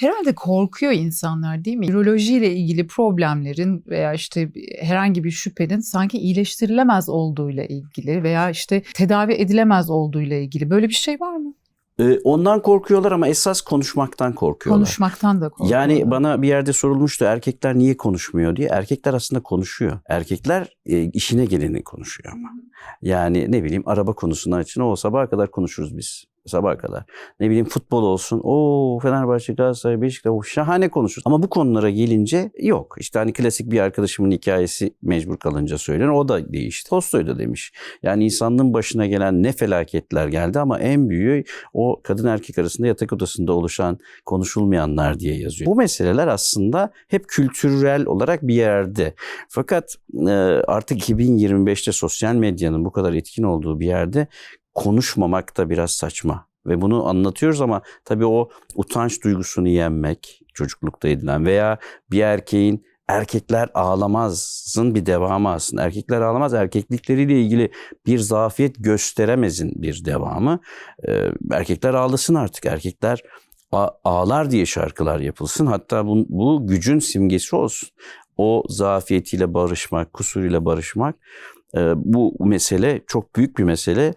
Herhalde korkuyor insanlar değil mi? Ürolojiyle ilgili problemlerin veya işte herhangi bir şüphenin sanki iyileştirilemez olduğuyla ilgili veya işte tedavi edilemez olduğuyla ilgili böyle bir şey var mı? Ee, ondan korkuyorlar ama esas konuşmaktan korkuyorlar. Konuşmaktan da korkuyorlar. Yani bana bir yerde sorulmuştu erkekler niye konuşmuyor diye. Erkekler aslında konuşuyor. Erkekler e, işine geleni konuşuyor ama. Yani ne bileyim araba konusunu açın o sabaha kadar konuşuruz biz. Sabaha kadar. Ne bileyim futbol olsun. O Fenerbahçe, Galatasaray, Beşiktaş o şahane konuşuruz. Ama bu konulara gelince yok. İşte hani klasik bir arkadaşımın hikayesi mecbur kalınca söylenir. O da değişti. Tolstoy da demiş. Yani insanlığın başına gelen ne felaketler geldi ama en büyüğü o kadın erkek arasında yatak odasında oluşan konuşulmayanlar diye yazıyor. Bu meseleler aslında hep kültürel olarak bir yerde. Fakat artık 2025'te sosyal medyanın bu kadar etkin olduğu bir yerde konuşmamak da biraz saçma. Ve bunu anlatıyoruz ama tabii o utanç duygusunu yenmek çocuklukta edilen veya bir erkeğin erkekler ağlamazın bir devamı aslında. Erkekler ağlamaz erkeklikleriyle ilgili bir zafiyet gösteremezin bir devamı. Ee, erkekler ağlasın artık. Erkekler ağlar diye şarkılar yapılsın. Hatta bu, bu gücün simgesi olsun. O zafiyetiyle barışmak, kusuruyla barışmak. Ee, bu mesele çok büyük bir mesele.